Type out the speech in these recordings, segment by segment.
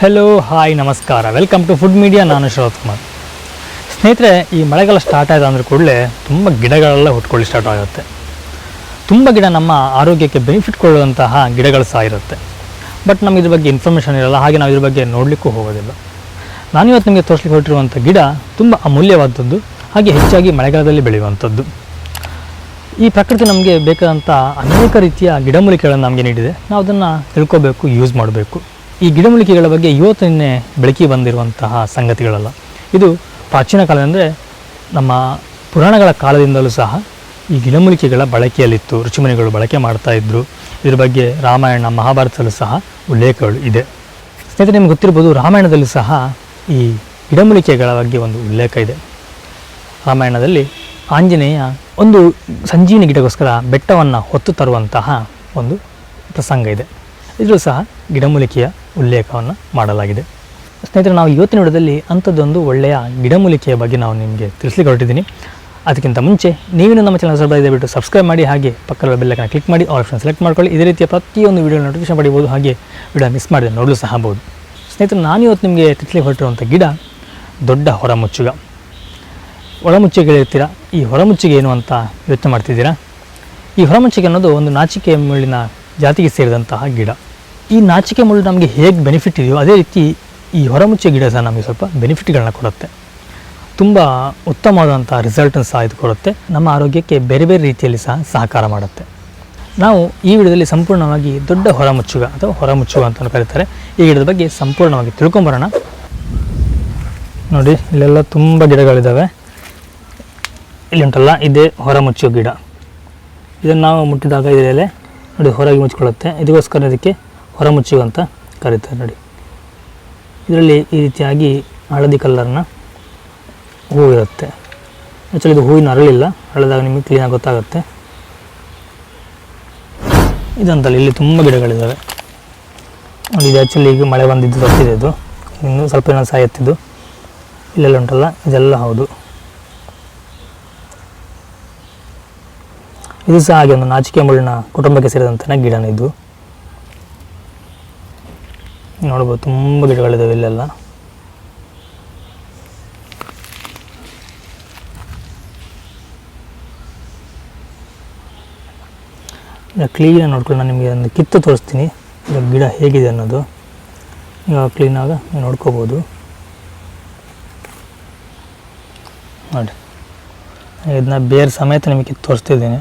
Hello hi ನಮಸ್ಕಾರ. Welcome to food media ನಾನು ಶರತ್ ಕುಮಾರ್. ಸ್ನೇಹಿತರೆ, ಈ ಮಳೆಗಾಲ ಸ್ಟಾರ್ಟ್ ಆಯ್ತು ಅಂದ್ರೆ ಕೂಡಲೇ ತುಂಬ ಗಿಡಗಳೆಲ್ಲ ಹುಟ್ಕೊಳ್ಳಿ ಸ್ಟಾರ್ಟ್ ಆಗುತ್ತೆ. ತುಂಬ ಗಿಡ ನಮ್ಮ ಆರೋಗ್ಯಕ್ಕೆ ಬೆನಿಫಿಟ್ ಕೊಡುವಂತಹ ಗಿಡಗಳು ಸಹ ಇರುತ್ತೆ. ಬಟ್ ನಮಗೆ ಇದ್ರ ಬಗ್ಗೆ ಇನ್ಫಾರ್ಮೇಷನ್ ಇರಲ್ಲ. ಹಾಗೆ ನಾವು ಇದ್ರ ಬಗ್ಗೆ ನೋಡಲಿಕ್ಕೂ ಹೋಗೋದಿಲ್ಲ. ನಾನಿವತ್ತು ನಿಮಗೆ ತೋರಿಸ್ಲಿಕ್ಕೆ ಹೊರಟಿರುವಂಥ ಗಿಡ ತುಂಬ ಅಮೂಲ್ಯವಾದದ್ದು, ಹಾಗೆ ಹೆಚ್ಚಾಗಿ ಮಳೆಗಾಲದಲ್ಲಿ ಬೆಳೆಯುವಂಥದ್ದು. ಈ ಪ್ರಕೃತಿ ನಮಗೆ ಬೇಕಾದಂಥ ಅನೇಕ ರೀತಿಯ ಗಿಡಮೂಲಿಕೆಗಳನ್ನು ನಮಗೆ ನೀಡಿದೆ. ನಾವು ಅದನ್ನು ತಿಳ್ಕೋಬೇಕು ಯೂಸ್ ಮಾಡಬೇಕು. ಈ ಗಿಡಮೂಲಿಕೆಗಳ ಬಗ್ಗೆ ಇವತ್ತಿನೇ ಬೆಳಕಿ ಬಂದಿರುವಂತಹ ಸಂಗತಿಗಳಲ್ಲ. ಇದು ಪ್ರಾಚೀನ ಕಾಲ ಅಂದರೆ ನಮ್ಮ ಪುರಾಣಗಳ ಕಾಲದಿಂದಲೂ ಸಹ ಈ ಗಿಡಮೂಲಿಕೆಗಳ ಬಳಕೆಯಲ್ಲಿತ್ತು. ಋಷಿಮುನಿಗಳು ಬಳಕೆ ಮಾಡ್ತಾ ಇದ್ದರು ಇದ್ರ ಬಗ್ಗೆ ರಾಮಾಯಣ, ಮಹಾಭಾರತದಲ್ಲೂ ಸಹ ಉಲ್ಲೇಖಗಳು ಇದೆ. ಸ್ನೇಹಿತರೆ, ನಿಮ್ಗೆ ಗೊತ್ತಿರ್ಬೋದು ರಾಮಾಯಣದಲ್ಲೂ ಸಹ ಈ ಗಿಡಮೂಲಿಕೆಗಳ ಬಗ್ಗೆ ಒಂದು ಉಲ್ಲೇಖ ಇದೆ. ರಾಮಾಯಣದಲ್ಲಿ ಆಂಜನೇಯ ಒಂದು ಸಂಜೀವಿನಿ ಗಿಡಗೋಸ್ಕರ ಬೆಟ್ಟವನ್ನು ಹೊತ್ತು ತರುವಂತಹ ಒಂದು ಪ್ರಸಂಗ ಇದೆ. ಇದರಲ್ಲೂ ಸಹ ಗಿಡಮೂಲಿಕೆಯ ಉಲ್ಲೇಖವನ್ನು ಮಾಡಲಾಗಿದೆ. ಸ್ನೇಹಿತರೆ, ನಾವು ಇವತ್ತಿನ ವಿಡಿಯೋದಲ್ಲಿ ಅಂಥದ್ದೊಂದು ಒಳ್ಳೆಯ ಗಿಡಮೂಲಿಕೆಯ ಬಗ್ಗೆ ನಾವು ನಿಮಗೆ ತಿಳಿಸ್ಲಿಕ್ಕೆ ಹೊರಟಿದ್ದೀನಿ ಅದಕ್ಕಿಂತ ಮುಂಚೆ ನೀವಿನ ನಮ್ಮ ಚಾನಲ್ ಸಬ್ಸ್ಕ್ರೈಬ್ ದಯವಿಟ್ಟು ಸಬ್ಸ್ಕ್ರೈಬ್ ಮಾಡಿ, ಹಾಗೆ ಪಕ್ಕದ ಬೆಲ್ಲಕ್ಕನ್ನು ಕ್ಲಿಕ್ ಮಾಡಿ ಆಪ್ಷನ್ ಸೆಲೆಕ್ಟ್ ಮಾಡ್ಕೊಳ್ಳಿ. ಇದೇ ರೀತಿಯ ಪ್ರತಿಯೊಂದು ವಿಡಿಯೋ ನೋಟಿಫಿಕೇಶನ್ ಪಡಿಬೋದು ಹಾಗೆ ವಿಡಿಯೋ ಮಿಸ್ ಮಾಡಿದೆ ನೋಡಲು ಸಹ ಬಹುದು ಸ್ನೇಹಿತರೆ, ನಾನು ಇವತ್ತು ನಿಮಗೆ ತಿಳಿಸ್ಲಿಕ್ಕೆ ಹೊರಟಿರುವಂಥ ಗಿಡ, ದೊಡ್ಡ ಹೊರಮುಚ್ಚುಗ. ಒಳಮುಚ್ಚಿಗೆ ಇರ್ತೀರಾ ಈ ಹೊರಮುಚ್ಚಿಗೆ ಏನು ಅಂತ ಯೋಚನೆ ಮಾಡ್ತಿದ್ದೀರಾ? ಈ ಹೊರಮುಚ್ಚಿಗೆ ಅನ್ನೋದು ಒಂದು ನಾಚಿಕೆ ಮುಳ್ಳಿನ ಜಾತಿಗೆ ಸೇರಿದಂತಹ ಗಿಡ. ಈ ನಾಚಿಕೆ ಮುಳ್ಳು ನಮಗೆ ಹೇಗೆ ಬೆನಿಫಿಟ್ ಇದೆಯೋ ಅದೇ ರೀತಿ ಈ ಹೊರಮುಚ್ಚೆ ಗಿಡ ಸಹ ನಮಗೆ ಸ್ವಲ್ಪ ಬೆನಿಫಿಟ್ಗಳನ್ನ ಕೊಡುತ್ತೆ. ತುಂಬ ಉತ್ತಮವಾದಂಥ ರಿಸಲ್ಟನ್ನು ಸಹ ಇದು ಕೊಡುತ್ತೆ. ನಮ್ಮ ಆರೋಗ್ಯಕ್ಕೆ ಬೇರೆ ಬೇರೆ ರೀತಿಯಲ್ಲಿ ಸಹ ಸಹಕಾರ ಮಾಡುತ್ತೆ. ನಾವು ಈ ವಿಡಿಯೋದಲ್ಲಿ ಸಂಪೂರ್ಣವಾಗಿ ದೊಡ್ಡ ಹೊರಮುಚ್ಚುಗ ಅಥವಾ ಹೊರಮುಚ್ಚುಗ ಅಂತ ಕರೀತಾರೆ. ಈ ಗಿಡದ ಬಗ್ಗೆ ಸಂಪೂರ್ಣವಾಗಿ ತಿಳ್ಕೊಂಬರೋಣ. ನೋಡಿ, ಇಲ್ಲೆಲ್ಲ ತುಂಬ ಗಿಡಗಳಿದ್ದಾವೆ ಇಲ್ಲಿ ಉಂಟಲ್ಲ ಇದೇ ಹೊರಮುಚ್ಚುವ ಗಿಡ. ಇದನ್ನು ನಾವು ಮುಟ್ಟಿದಾಗ ಇದರಲ್ಲೇ ನೋಡಿ ಹೊರಗೆ ಮುಚ್ಚಿಕೊಳ್ಳುತ್ತೆ. ಇದಕ್ಕೋಸ್ಕರ ಇದಕ್ಕೆ ಹೊರಮುಚ್ಚುವ ಅಂತ ಕರೀತಾರೆ ನೋಡಿ. ಇದರಲ್ಲಿ ಈ ರೀತಿಯಾಗಿ ಹಳದಿ ಕಲ್ಲರ್ನ ಹೂವಿರುತ್ತೆ ಆ್ಯಕ್ಚುಲಿ ಇದು ಹೂವಿನ ಅರಳಿಲ್ಲ. ಅರಳಿದಾಗ ನಿಮಗೆ ಕ್ಲೀನಾಗಿ ಗೊತ್ತಾಗುತ್ತೆ. ಇದಂತಲ್ಲ ಇಲ್ಲಿ ತುಂಬ ಗಿಡಗಳಿದ್ದಾವೆ ನೋಡಿ, ಇದು ಆ್ಯಕ್ಚುಲಿ ಈಗ ಮಳೆ ಬಂದಿದ್ದು ತಪ್ಪಿದೆ ಇದು. ಇನ್ನು ಸ್ವಲ್ಪ ಏನೋ ಸಾಯತ್ತಿದ್ದು ಇಲ್ಲೆಲ್ಲ ಉಂಟಲ್ಲ? ಇದೆಲ್ಲ ಹೌದು. ಇದು ಸಹ ಹಾಗೆ ಒಂದು ನಾಚಿಕೆ ಮುಳ್ಳಿನ ಕುಟುಂಬಕ್ಕೆ ಸೇರಿದಂಥ ಗಿಡನೇ ಇದು. ನೋಡ್ಬೋದು, ತುಂಬ ಗಿಡಗಳಿದ್ದಾವೆ ಇಲ್ಲೆಲ್ಲ. ಕ್ಲೀನ್ ನೋಡ್ಕೊಂಡು ನಾನು ನಿಮಗೆ ಒಂದು ಕಿತ್ತು ತೋರಿಸ್ತೀನಿ. ಗಿಡ ಹೇಗಿದೆ ಅನ್ನೋದು. ಈಗ ಕ್ಲೀನಾಗ ನೀವು ನೋಡ್ಕೋಬೋದು. ನೋಡಿ. ಇದನ್ನ ಬೇರೆ ಸಮೇತ ನಿಮಗೆ ಕಿತ್ತು ತೋರಿಸ್ತಿದ್ದೀನಿ.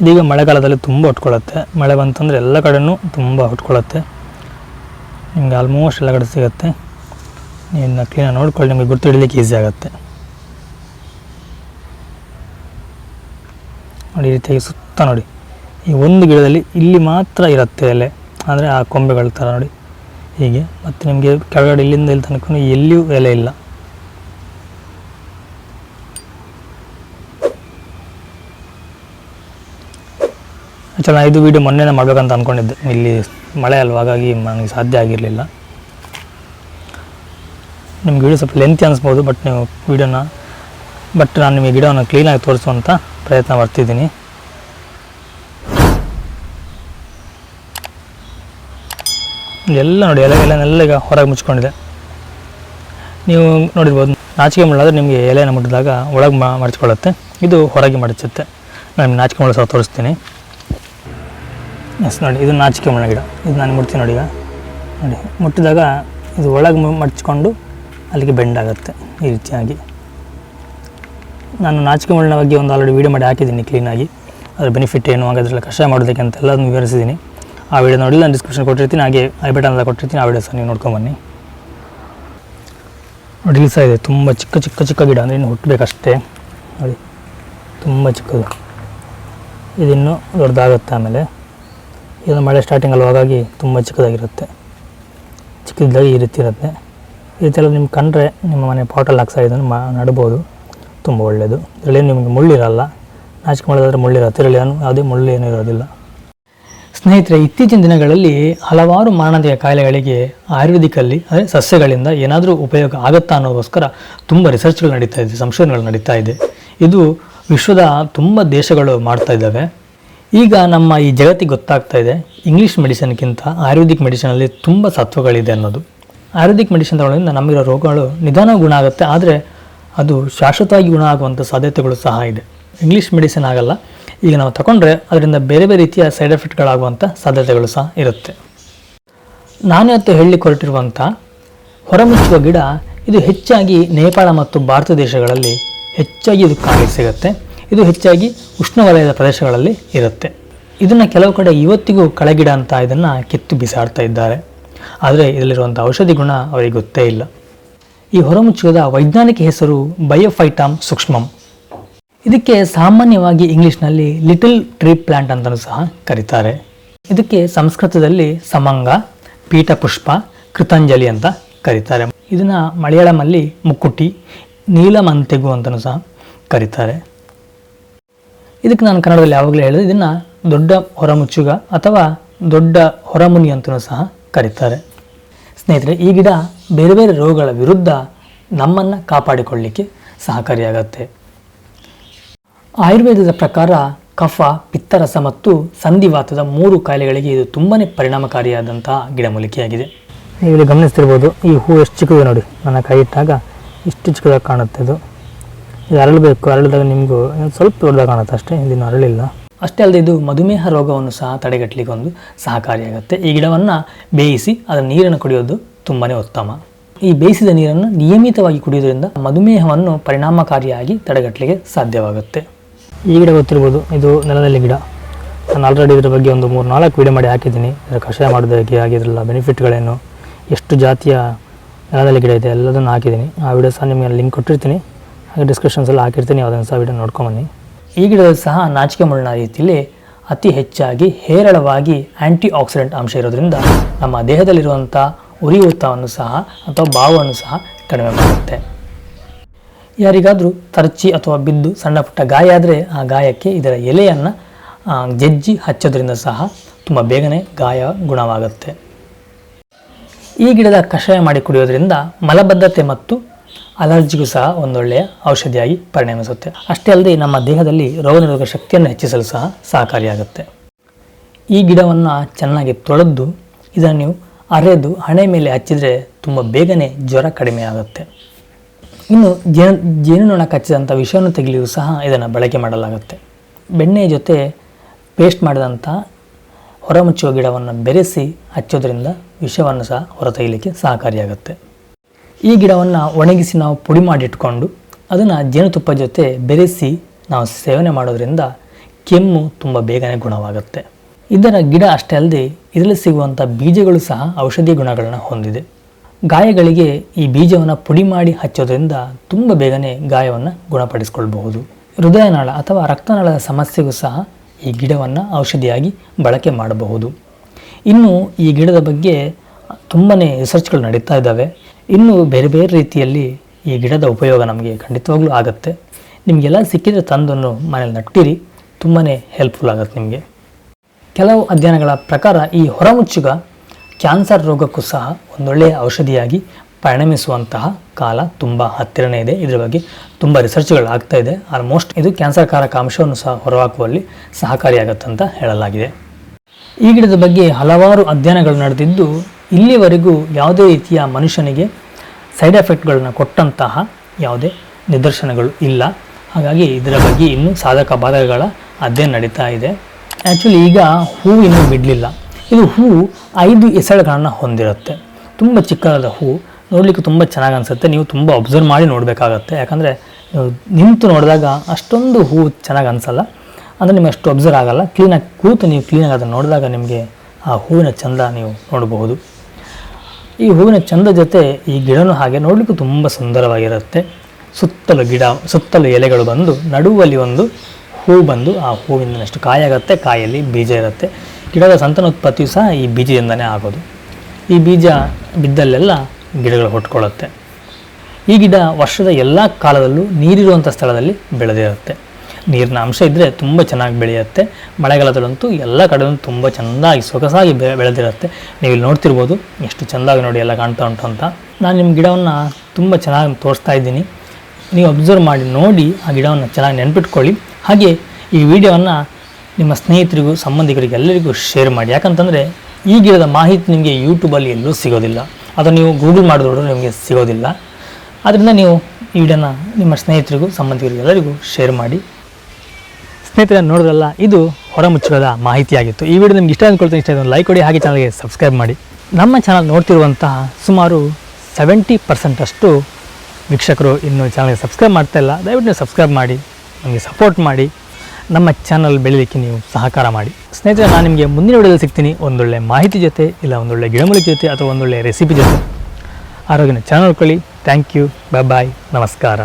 ಇದೀಗ ಮಳೆಗಾಲದಲ್ಲಿ ತುಂಬ ಹೊಟ್ಕೊಳ್ಳುತ್ತೆ ಮಳೆ ಬಂತಂದರೆ ಎಲ್ಲ ಕಡೆಯೂ ತುಂಬ ಹೊಟ್ಕೊಳ್ಳುತ್ತೆ ನಿಮ್ಗೆ ಆಲ್ಮೋಸ್ಟ್ ಎಲ್ಲ ಕಡೆ ಸಿಗುತ್ತೆ. ನೀವು ಕ್ಲೀನಾಗಿ ನೋಡ್ಕೊಳ್ಳಿ, ನಿಮಗೆ ಗುರ್ತು ಹಿಡಲಿಕ್ಕೆ ಈಸಿ ಆಗುತ್ತೆ. ನೋಡಿ, ಈ ರೀತಿಯಾಗಿ ಸುತ್ತ ನೋಡಿ. ಈ ಒಂದು ಗಿಡದಲ್ಲಿ ಇಲ್ಲಿ ಮಾತ್ರ ಇರುತ್ತೆ ಎಲೆ. ಅಂದರೆ ಆ ಕೊಂಬೆಗಳ ಥರ ನೋಡಿ. ಹೀಗೆ. ಮತ್ತು ನಿಮಗೆ ಕೆಳಗಡೆ ಇಲ್ಲಿಂದ ಇಲ್ಲಿ ತನಕ ಎಲ್ಲಿಯೂ ಎಲೆ ಇಲ್ಲ. ಆ್ಯಕ್ಚುಲಿ ಇದು ವೀಡಿಯೋ ಮೊನ್ನೆ ಮಾಡಬೇಕಂತ ಅಂದ್ಕೊಂಡಿದ್ದೆ ಇಲ್ಲಿ ಮಳೆ ಅಲ್ವಾ, ಹಾಗಾಗಿ ನನಗೆ ಸಾಧ್ಯ ಆಗಿರಲಿಲ್ಲ. ನಿಮ್ಗೆ ವೀಡಿಯೋ ಸ್ವಲ್ಪ ಲೆಂತಿ ಅನಿಸ್ಬೋದು ಬಟ್ ನೀವು ವೀಡಿಯೋನ ಬಟ್ ನಾನು ನಿಮಗೆ ಗಿಡವನ್ನು ಕ್ಲೀನಾಗಿ ತೋರಿಸುವಂಥ ಪ್ರಯತ್ನ ಮಾಡ್ತಿದ್ದೀನಿ ಎಲ್ಲ ನೋಡಿ, ಎಲೆ ಎಲೆನೆಲ್ಲ ಈಗ ಹೊರಗೆ ಮುಚ್ಕೊಂಡಿದೆ ನೀವು ನೋಡಿರ್ಬೋದು, ನಾಚಿಕೆ ಮುಳ್ಳಾದರೆ ನಿಮಗೆ ಎಲೆನ ಮುಟ್ಟಿದಾಗ ಒಳಗೆ ಮಡಚ್ಕೊಳ್ಳುತ್ತೆ. ಇದು ಹೊರಗೆ ಮಡಚುತ್ತೆ. ನಾನು ನಾಚಿಕೆ ಮುಳ್ಳು ಸಹ ತೋರಿಸ್ತೀನಿ. ಎಸ್ ನೋಡಿ, ಇದು ನಾಚಿಕೆ ಮಣ್ಣ ಗಿಡ. ಇದು ನಾನು ಮುಟ್ತೀನಿ ನೋಡಿ ಈಗ. ನೋಡಿ, ಮುಟ್ಟಿದಾಗ ಇದು ಒಳಗೆ ಮಡಚ್ಕೊಂಡು ಅಲ್ಲಿಗೆ ಬೆಂಡ್ ಆಗುತ್ತೆ ಈ ರೀತಿಯಾಗಿ. ನಾನು ನಾಚಿಕೆ ಮಣ್ಣಿನ ಬಗ್ಗೆ ಒಂದು ಆಲ್ರೆಡಿ ವೀಡಿಯೋ ಮಾಡಿ ಹಾಕಿದ್ದೀನಿ ಕ್ಲೀನಾಗಿ ಅದರ ಬೆನಿಫಿಟ್ ಏನು ಹಾಗಾದ್ರೆಲ್ಲ ಕಷಾಯ ಮಾಡೋದಕ್ಕೆ ಅಂತ ಎಲ್ಲ ವಿವರಿಸಿದ್ದೀನಿ. ಆ ವಿಡಿಯೋ ನೋಡಿ, ನಾನು ಡಿಸ್ಕ್ರಿಪ್ಷನ್ ಕೊಟ್ಟಿರ್ತೀನಿ, ಹಾಗೆ ಐ ಬಟನ್ ಅಂತ ಕೊಟ್ಟಿರ್ತೀನಿ, ಆ ವಿಡಿಯೋ ಸಹ ನೀವು ನೋಡ್ಕೊಂಬನ್ನಿ ನೋಡಿ, ಇಲ್ಲಿ ಸಹ ಇದೆ, ತುಂಬ ಚಿಕ್ಕ ಚಿಕ್ಕ ಚಿಕ್ಕ ಗಿಡ ಅಂದರೆ ಇನ್ನು ಹುಟ್ಟಬೇಕಷ್ಟೇ. ನೋಡಿ, ತುಂಬ ಚಿಕ್ಕದು. ಇದಿನ್ನೂ ದೊಡ್ಡದಾಗುತ್ತೆ ಆಮೇಲೆ. ಇದು ಮಳೆ ಸ್ಟಾರ್ಟಿಂಗ್ ಹೋಗಾಗಿ ತುಂಬ ಚಿಕ್ಕದಾಗಿರುತ್ತೆ. ಚಿಕ್ಕದಾಗಿ ಈ ರೀತಿ ಇರುತ್ತೆ. ಈ ಎಲ್ಲ ನಿಮ್ಗೆ ಕಂಡ್ರೆ ನಿಮ್ಮ ಮನೆ ಪಾಟಲ್ಲಿ ಹಾಕ್ಸಾ ಇದನ್ನು ಮಾ, ನಡ್ಬೋದು. ತುಂಬ ಒಳ್ಳೆಯದು ಇದರಲ್ಲಿ ನಿಮಗೆ ಮುಳ್ಳಿರಲ್ಲ ನಾಚಿಕೆ ಮಾಡೋದಾದ್ರೆ ಮುಳ್ಳಿರುತ್ತೆ ಇದರಲ್ಲಿ ಏನು, ಯಾವುದೇ ಮುಳ್ಳು ಏನೂ ಇರೋದಿಲ್ಲ. ಸ್ನೇಹಿತರೆ, ಇತ್ತೀಚಿನ ದಿನಗಳಲ್ಲಿ ಹಲವಾರು ಮಾರಣಾಂತಿಕ ಕಾಯಿಲೆಗಳಿಗೆ, ಆಯುರ್ವೇದಿಕಲ್ಲಿ ಅಂದರೆ ಸಸ್ಯಗಳಿಂದ ಏನಾದರೂ ಉಪಯೋಗ ಆಗುತ್ತಾ ಅನ್ನೋದಕ್ಕೋಸ್ಕರ ತುಂಬ ರಿಸರ್ಚ್ಗಳು ನಡೀತಾ ಇದೆ, ಸಂಶೋಧನೆಗಳು ನಡೀತಾ ಇದೆ. ಇದು ವಿಶ್ವದ ತುಂಬ ದೇಶಗಳು ಮಾಡ್ತಾ ಇದ್ದಾವೆ. ಈಗ ನಮ್ಮ ಈ ಜಗತ್ತಿಗೆ ಗೊತ್ತಾಗ್ತಾ ಇದೆ ಇಂಗ್ಲೀಷ್ ಮೆಡಿಸಿನ್ಗಿಂತ ಆಯುರ್ವೇದಿಕ್ ಮೆಡಿಸಿನಲ್ಲಿ ತುಂಬ ಸತ್ವಗಳಿದೆ ಅನ್ನೋದು. ಆಯುರ್ವೇದಿಕ್ ಮೆಡಿಸಿನ್ ತಗೊಳ್ಳೋದ್ರಿಂದ ನಮಗಿರೋ ರೋಗಗಳು ನಿಧಾನ ಗುಣ ಆಗುತ್ತೆ, ಆದರೆ ಅದು ಶಾಶ್ವತವಾಗಿ ಗುಣ ಆಗುವಂಥ ಸಾಧ್ಯತೆಗಳು ಸಹ ಇದೆ. ಇಂಗ್ಲೀಷ್ ಮೆಡಿಸಿನ್ ಆಗಲ್ಲ, ಈಗ ನಾವು ತಗೊಂಡ್ರೆ ಅದರಿಂದ ಬೇರೆ ಬೇರೆ ರೀತಿಯ ಸೈಡ್ ಎಫೆಕ್ಟ್ಗಳಾಗುವಂಥ ಸಾಧ್ಯತೆಗಳು ಸಹ ಇರುತ್ತೆ. ನಾನು ಇವತ್ತು ಹೇಳಿ ಕೊರಟಿರುವಂಥ ಹೊರಮುಚ್ಚುವ ಗಿಡ, ಇದು ಹೆಚ್ಚಾಗಿ ನೇಪಾಳ ಮತ್ತು ಭಾರತ ದೇಶಗಳಲ್ಲಿ ಹೆಚ್ಚಾಗಿ ಇದು ಕಾಣಲಿಕ್ಕೆ ಸಿಗುತ್ತೆ. ಇದು ಹೆಚ್ಚಾಗಿ ಉಷ್ಣವಲಯದ ಪ್ರದೇಶಗಳಲ್ಲಿ ಇರುತ್ತೆ. ಇದನ್ನು ಕೆಲವು ಕಡೆ ಇವತ್ತಿಗೂ ಕಳೆಗಿಡ ಅಂತ ಇದನ್ನು ಕಿತ್ತು ಬಿಸಾಡ್ತಾ ಇದ್ದಾರೆ. ಆದರೆ ಇದರಲ್ಲಿರುವಂಥ ಔಷಧಿ ಗುಣ ಅವರಿಗೆ ಗೊತ್ತೇ ಇಲ್ಲ. ಈ ಹೊರಮುಚ್ಚುಗದ ವೈಜ್ಞಾನಿಕ ಹೆಸರು ಬಯೋಫೈಟಾಮ್ ಸೂಕ್ಷ್ಮಂ. ಇದಕ್ಕೆ ಸಾಮಾನ್ಯವಾಗಿ ಇಂಗ್ಲೀಷ್ನಲ್ಲಿ ಲಿಟಲ್ ಟ್ರೀ ಪ್ಲಾಂಟ್ ಅಂತಲೂ ಸಹ ಕರೀತಾರೆ. ಇದಕ್ಕೆ ಸಂಸ್ಕೃತದಲ್ಲಿ ಸಮಂಗ, ಪೀಠಪುಷ್ಪ, ಕೃತಾಂಜಲಿ ಅಂತ ಕರೀತಾರೆ. ಇದನ್ನ ಮಲಯಾಳಮಲ್ಲಿ ಮುಕ್ಕುಟಿ ನೀಲಮಂತೆಗು ಅಂತಲೂ ಸಹ ಕರೀತಾರೆ. ಇದಕ್ಕೆ ನಾನು ಕನ್ನಡದಲ್ಲಿ ಯಾವಾಗಲೂ ಹೇಳಿದೆ, ಇದನ್ನು ದೊಡ್ಡ ಹೊರಮುಚ್ಚುಗ ಅಥವಾ ದೊಡ್ಡ ಹೊರಮುನಿ ಅಂತಲೂ ಸಹ ಕರೀತಾರೆ. ಸ್ನೇಹಿತರೆ, ಈ ಗಿಡ ಬೇರೆ ಬೇರೆ ರೋಗಗಳ ವಿರುದ್ಧ ನಮ್ಮನ್ನು ಕಾಪಾಡಿಕೊಳ್ಳಿಕ್ಕೆ ಸಹಕಾರಿಯಾಗತ್ತೆ. ಆಯುರ್ವೇದದ ಪ್ರಕಾರ ಕಫ, ಪಿತ್ತರಸ ಮತ್ತು ಸಂಧಿವಾತದ ಮೂರು ಕಾಯಿಲೆಗಳಿಗೆ ಇದು ತುಂಬಾ ಪರಿಣಾಮಕಾರಿಯಾದಂತಹ ಗಿಡಮೂಲಿಕೆಯಾಗಿದೆ ನೀವು ಗಮನಿಸ್ತಿರ್ಬೋದು, ಈ ಹೂ ಎಷ್ಟು ಚಿಕ್ಕದು ನೋಡಿ. ನನ್ನ ಕೈ ಇಟ್ಟಾಗ ಇಷ್ಟು ಚಿಕ್ಕದಾಗಿ ಕಾಣುತ್ತೆ ಇದು. ಇದು ಅರಳಬೇಕು, ಅರಳಿದಾಗ ನಿಮಗೂ ಸ್ವಲ್ಪ ದೊಡ್ಡದಾಗ ಕಾಣುತ್ತೆ ಅಷ್ಟೇ, ಇದನ್ನು ಅರಳಿಲ್ಲ. ಅಷ್ಟೇ ಅಲ್ಲದೆ ಇದು ಮಧುಮೇಹ ರೋಗವನ್ನು ಸಹ ತಡೆಗಟ್ಟಲಿಕ್ಕೆ ಒಂದು ಸಹಕಾರಿಯಾಗುತ್ತೆ. ಈ ಗಿಡವನ್ನು ಬೇಯಿಸಿ ಅದರ ನೀರನ್ನು ಕುಡಿಯೋದು ತುಂಬಾ ಉತ್ತಮ. ಈ ಬೇಯಿಸಿದ ನೀರನ್ನು ನಿಯಮಿತವಾಗಿ ಕುಡಿಯೋದ್ರಿಂದ ಮಧುಮೇಹವನ್ನು ಪರಿಣಾಮಕಾರಿಯಾಗಿ ತಡೆಗಟ್ಟಲಿಕ್ಕೆ ಸಾಧ್ಯವಾಗುತ್ತೆ. ಈ ಗಿಡ ಗೊತ್ತಿರ್ಬೋದು, ಇದು ನೆಲದಲ್ಲಿ ಗಿಡ. ನಾನು ಆಲ್ರೆಡಿ ಇದ್ರ ಬಗ್ಗೆ ಒಂದು ಮೂರು ನಾಲ್ಕು ವಿಡಿಯೋ ಮಾಡಿ ಹಾಕಿದ್ದೀನಿ. ಇದರ ಕಷಾಯ ಮಾಡೋದಕ್ಕೆ ಇದರಲ್ಲ ಬೆನಿಫಿಟ್ಗಳೇನು ಎಷ್ಟು ಜಾತಿಯ ನೆಲದಲ್ಲಿ ಗಿಡ ಇದೆ ಎಲ್ಲದನ್ನು ಹಾಕಿದ್ದೀನಿ. ಆ ವಿಡಿಯೋ ಸಹ ನಿಮಗೆ ಲಿಂಕ್ ಕೊಟ್ಟಿರ್ತೀನಿ. ಡಿಸ್ಕ್ರಿಪ್ಷನ್ಸಲ್ಲಿ ಹಾಕಿರ್ತೀನಿ ಅದನ್ನು ಸಹ ವಿಡಿಯೋ ನೋಡ್ಕೊಂಬನ್ನಿ. ಈ ಗಿಡದಲ್ಲಿ ಸಹ ನಾಚಿಕೆ ಮುಳ್ಳಿನ ರೀತಿಯಲ್ಲಿ ಅತಿ ಹೆಚ್ಚಾಗಿ ಹೇರಳವಾಗಿ ಆ್ಯಂಟಿ ಆಕ್ಸಿಡೆಂಟ್ ಅಂಶ ಇರೋದ್ರಿಂದ ನಮ್ಮ ದೇಹದಲ್ಲಿರುವಂಥ ಉರಿಯೂತವನ್ನು ಸಹ ಅಥವಾ ಬಾವನ್ನು ಸಹ ಕಡಿಮೆ ಮಾಡುತ್ತೆ. ಯಾರಿಗಾದರೂ ತರಚಿ ಅಥವಾ ಬಿದ್ದು ಸಣ್ಣ ಪುಟ್ಟ ಗಾಯ ಆದರೆ ಆ ಗಾಯಕ್ಕೆ ಇದರ ಎಲೆಯನ್ನು ಜಜ್ಜಿ ಹಚ್ಚೋದ್ರಿಂದ ಸಹ ತುಂಬ ಬೇಗನೆ ಗಾಯ ಗುಣವಾಗುತ್ತೆ. ಈ ಗಿಡದ ಕಷಾಯ ಮಾಡಿ ಕುಡಿಯೋದ್ರಿಂದ ಮಲಬದ್ಧತೆ ಮತ್ತು ಅಲರ್ಜಿಗೂ ಸಹ ಒಂದೊಳ್ಳೆಯ ಔಷಧಿಯಾಗಿ ಪರಿಣಮಿಸುತ್ತೆ. ಅಷ್ಟೇ ಅಲ್ಲದೆ ನಮ್ಮ ದೇಹದಲ್ಲಿ ರೋಗನಿರೋಧಕ ಶಕ್ತಿಯನ್ನು ಹೆಚ್ಚಿಸಲು ಸಹ ಸಹಕಾರಿಯಾಗುತ್ತೆ. ಈ ಗಿಡವನ್ನು ಚೆನ್ನಾಗಿ ತೊಳೆದು ಇದನ್ನು ನೀವು ಅರೆದು ಹಣೆ ಮೇಲೆ ಹಚ್ಚಿದರೆ ತುಂಬ ಬೇಗನೆ ಜ್ವರ ಕಡಿಮೆ ಆಗುತ್ತೆ. ಇನ್ನು ಜೇನು, ಜೇನುನೊಣ ಕಚ್ಚಿದಂಥ ವಿಷವನ್ನು ತೆಗೆಯಲು ಸಹ ಇದನ್ನು ಬಳಕೆ ಮಾಡಲಾಗುತ್ತೆ. ಬೆಣ್ಣೆ ಜೊತೆ ಪೇಸ್ಟ್ ಮಾಡಿದಂಥ ಹೊರಮುಚ್ಚುವ ಗಿಡವನ್ನು ಬೆರೆಸಿ ಹಚ್ಚೋದ್ರಿಂದ ವಿಷವನ್ನು ಸಹ ಹೊರತೆಗಲಿಕ್ಕೆ ಸಹಕಾರಿಯಾಗುತ್ತೆ. ಈ ಗಿಡವನ್ನು ಒಣಗಿಸಿ ನಾವು ಪುಡಿ ಮಾಡಿಟ್ಕೊಂಡು ಅದನ್ನು ಜೇನುತುಪ್ಪ ಜೊತೆ ಬೆರೆಸಿ ನಾವು ಸೇವನೆ ಮಾಡೋದ್ರಿಂದ ಕೆಮ್ಮು ತುಂಬ ಬೇಗನೆ ಗುಣವಾಗುತ್ತೆ. ಇದರ ಗಿಡ ಅಷ್ಟೇ ಅಲ್ಲದೆ ಇದರಲ್ಲಿ ಸಿಗುವಂಥ ಬೀಜಗಳು ಸಹ ಔಷಧಿ ಗುಣಗಳನ್ನು ಹೊಂದಿದೆ. ಗಾಯಗಳಿಗೆ ಈ ಬೀಜವನ್ನು ಪುಡಿ ಮಾಡಿ ಹಚ್ಚೋದ್ರಿಂದ ತುಂಬ ಬೇಗನೆ ಗಾಯವನ್ನು ಗುಣಪಡಿಸಿಕೊಳ್ಬಹುದು. ಹೃದಯನಾಳ ಅಥವಾ ರಕ್ತನಾಳದ ಸಮಸ್ಯೆಗೂ ಸಹ ಈ ಗಿಡವನ್ನು ಔಷಧಿಯಾಗಿ ಬಳಕೆ ಮಾಡಬಹುದು. ಇನ್ನು ಈ ಗಿಡದ ಬಗ್ಗೆ ತುಂಬಾ ರಿಸರ್ಚ್ಗಳು ನಡೀತಾ ಇದ್ದಾವೆ. ಇನ್ನು ಬೇರೆ ಬೇರೆ ರೀತಿಯಲ್ಲಿ ಈ ಗಿಡದ ಉಪಯೋಗ ನಮಗೆ ಖಂಡಿತವಾಗ್ಲೂ ಆಗುತ್ತೆ. ನಿಮಗೆಲ್ಲ ಸಿಕ್ಕಿದ್ರೆ ತಂದನ್ನು ಮನೇಲಿ ನಟ್ಟಿರಿ ತುಂಬಾ ಹೆಲ್ಪ್ಫುಲ್ ಆಗುತ್ತೆ ನಿಮಗೆ. ಕೆಲವು ಅಧ್ಯಯನಗಳ ಪ್ರಕಾರ ಈ ಹೊರಮುಚ್ಚುಗ ಕ್ಯಾನ್ಸರ್ ರೋಗಕ್ಕೂ ಸಹ ಒಂದೊಳ್ಳೆಯ ಔಷಧಿಯಾಗಿ ಪರಿಣಮಿಸುವಂತಹ ಕಾಲ ತುಂಬ ಹತ್ತಿರನೇ ಇದೆ. ಇದರ ಬಗ್ಗೆ ತುಂಬ ರಿಸರ್ಚ್ಗಳು ಆಗ್ತಾ ಇದೆ. ಆಲ್ಮೋಸ್ಟ್ ಇದು ಕ್ಯಾನ್ಸರ್ ಕಾರಕ ಅಂಶವನ್ನು ಸಹ ಹೊರಹಾಕುವಲ್ಲಿ ಸಹಕಾರಿಯಾಗತ್ತಂತ ಹೇಳಲಾಗಿದೆ. ಈ ಗಿಡದ ಬಗ್ಗೆ ಹಲವಾರು ಅಧ್ಯಯನಗಳು ನಡೆದಿದ್ದು ಇಲ್ಲಿವರೆಗೂ ಯಾವುದೇ ರೀತಿಯ ಮನುಷ್ಯನಿಗೆ ಸೈಡ್ ಎಫೆಕ್ಟ್ಗಳನ್ನು ಕೊಟ್ಟಂತಹ ಯಾವುದೇ ನಿದರ್ಶನಗಳು ಇಲ್ಲ. ಹಾಗಾಗಿ ಇದರ ಬಗ್ಗೆ ಇನ್ನೂ ಸಾಧಕ ಬಾಧಕಗಳ ಅಧ್ಯಯನ ನಡೀತಾ ಇದೆ. ಆ್ಯಕ್ಚುಲಿ ಈಗ ಹೂ ಇನ್ನೂ ಬಿಡಲಿಲ್ಲ. ಇದು ಹೂ ಐದು ಎಸಳುಗಳನ್ನು ಹೊಂದಿರುತ್ತೆ. ತುಂಬ ಚಿಕ್ಕದಾದ ಹೂ. ನೋಡಲಿಕ್ಕೆ ತುಂಬ ಚೆನ್ನಾಗಿ ಅನಿಸುತ್ತೆ. ನೀವು ತುಂಬ ಅಬ್ಸರ್ವ್ ಮಾಡಿ ನೋಡಬೇಕಾಗತ್ತೆ. ಯಾಕಂದರೆ ನಿಂತು ನೋಡಿದಾಗ ಅಷ್ಟೊಂದು ಹೂ ಚೆನ್ನಾಗಿ ಅನಿಸಲ್ಲ. ಅಂದರೆ ನಿಮಗೆ ಅಷ್ಟು ಅಬ್ಸರ್ವ್ ಆಗಲ್ಲ. ಕ್ಲೀನಾಗಿ ಕೂತು ನೀವು ಕ್ಲೀನಾಗಿ ಅದನ್ನು ನೋಡಿದಾಗ ನಿಮಗೆ ಆ ಹೂವಿನ ಚಂದ ನೀವು ನೋಡಬಹುದು. ಈ ಹೂವಿನ ಚಂದ ಜೊತೆ ಈ ಗಿಡನೂ ಹಾಗೆ ನೋಡಲಿಕ್ಕೂ ತುಂಬ ಸುಂದರವಾಗಿರುತ್ತೆ. ಸುತ್ತಲೂ ಗಿಡ, ಸುತ್ತಲೂ ಎಲೆಗಳು ಬಂದು, ನಡುವಲ್ಲಿ ಒಂದು ಹೂ ಬಂದು ಆ ಹೂವಿನಷ್ಟು ಕಾಯಾಗುತ್ತೆ, ಕಾಯಲ್ಲಿ ಬೀಜ ಇರುತ್ತೆ. ಗಿಡದ ಸಂತಾನೋತ್ಪತ್ತಿಯು ಸಹ ಈ ಬೀಜದಿಂದನೇ ಆಗೋದು. ಈ ಬೀಜ ಬಿದ್ದಲ್ಲೆಲ್ಲ ಗಿಡಗಳು ಹೊಟ್ಕೊಳ್ಳುತ್ತೆ. ಈ ಗಿಡ ವರ್ಷದ ಎಲ್ಲ ಕಾಲದಲ್ಲೂ ನೀರಿರುವಂಥ ಸ್ಥಳದಲ್ಲಿ ಬೆಳೆದಿರುತ್ತೆ. ನೀರಿನ ಅಂಶ ಇದ್ದರೆ ತುಂಬ ಚೆನ್ನಾಗಿ ಬೆಳೆಯುತ್ತೆ. ಮಳೆಗಾಲದಲ್ಲಂತೂ ಎಲ್ಲ ಕಡೆಯೂ ತುಂಬ ಚೆಂದಾಗಿ ಸೊಗಸಾಗಿ ಬೆಳೆದಿರುತ್ತೆ. ನೀವು ಇಲ್ಲಿ ನೋಡ್ತಿರ್ಬೋದು, ಎಷ್ಟು ಚೆಂದಾಗಿ ನೋಡಿ ಎಲ್ಲ ಕಾಣ್ತಾ ಉಂಟು ಅಂತ. ನಾನು ನಿಮ್ಮ ಗಿಡವನ್ನು ತುಂಬ ಚೆನ್ನಾಗಿ ತೋರಿಸ್ತಾ ಇದ್ದೀನಿ. ನೀವು ಅಬ್ಸರ್ವ್ ಮಾಡಿ, ನೋಡಿ ಆ ಗಿಡವನ್ನು ಚೆನ್ನಾಗಿ ನೆನ್ಪಿಟ್ಕೊಳ್ಳಿ. ಹಾಗೆ ಈ ವಿಡಿಯೋವನ್ನು ನಿಮ್ಮ ಸ್ನೇಹಿತರಿಗೂ, ಸಂಬಂಧಿಕರಿಗೆ, ಎಲ್ಲರಿಗೂ ಶೇರ್ ಮಾಡಿ. ಯಾಕಂತಂದರೆ ಈ ಗಿಡದ ಮಾಹಿತಿ ನಿಮಗೆ ಯೂಟ್ಯೂಬಲ್ಲಿ ಎಲ್ಲೂ ಸಿಗೋದಿಲ್ಲ. ಅದನ್ನು ನೀವು ಗೂಗಲ್ ಮಾಡಿದ್ರು ನಿಮಗೆ ಸಿಗೋದಿಲ್ಲ. ಆದ್ದರಿಂದ ನೀವು ಈ ವಿಡಿಯೋನ ನಿಮ್ಮ ಸ್ನೇಹಿತರಿಗೂ, ಸಂಬಂಧಿಕರಿಗೆ, ಎಲ್ಲರಿಗೂ ಶೇರ್ ಮಾಡಿ. ಸ್ನೇಹಿತರೆ, ನೋಡಿದ್ರಲ್ಲ, ಇದು ಹೊರಮುಚ್ಚಳದ ಮಾಹಿತಿಯಾಗಿತ್ತು. ಈ ವಿಡಿಯೋ ನಿಮ್ಗೆ ಇಷ್ಟ ಅಂದ್ಕೊಳ್ತೀನಿ ಇಷ್ಟ ಲೈಕ್ ಕೊಡಿ, ಹಾಗೆ ಚಾನಲ್ಗೆ ಸಬ್ಸ್ಕ್ರೈಬ್ ಮಾಡಿ. ನಮ್ಮ ಚಾನಲ್ ನೋಡ್ತಿರುವಂತಹ ಸುಮಾರು ಸೆವೆಂಟಿ ಪರ್ಸೆಂಟಷ್ಟು ವೀಕ್ಷಕರು ಇನ್ನು ಚಾನಲ್ಗೆ ಸಬ್ಸ್ಕ್ರೈಬ್ ಮಾಡ್ತಾ ಇಲ್ಲ. ದಯವಿಟ್ಟು ನೀವು ಸಬ್ಸ್ಕ್ರೈಬ್ ಮಾಡಿ, ನಮಗೆ ಸಪೋರ್ಟ್ ಮಾಡಿ, ನಮ್ಮ ಚಾನಲ್ ಬೆಳೀಲಿಕ್ಕೆ ನೀವು ಸಹಕಾರ ಮಾಡಿ. ಸ್ನೇಹಿತರೆ, ನಾನು ನಿಮಗೆ ಮುಂದಿನ ವಿಡಿಯೋದಲ್ಲಿ ಸಿಗ್ತೀನಿ. ಒಂದೊಳ್ಳೆ ಮಾಹಿತಿ ಜೊತೆ, ಇಲ್ಲ ಒಂದೊಳ್ಳೆ ಗಿಡಮೂಲಿಕೆ ಜೊತೆ, ಅಥವಾ ಒಂದೊಳ್ಳೆ ರೆಸಿಪಿ ಜೊತೆ. ಆರೋಗ್ಯನ ಚಾನಲ್ ಕೊಳ್ಳಿ ಥ್ಯಾಂಕ್ ಯು ಬಾಯ್ ಬಾಯ್ ನಮಸ್ಕಾರ.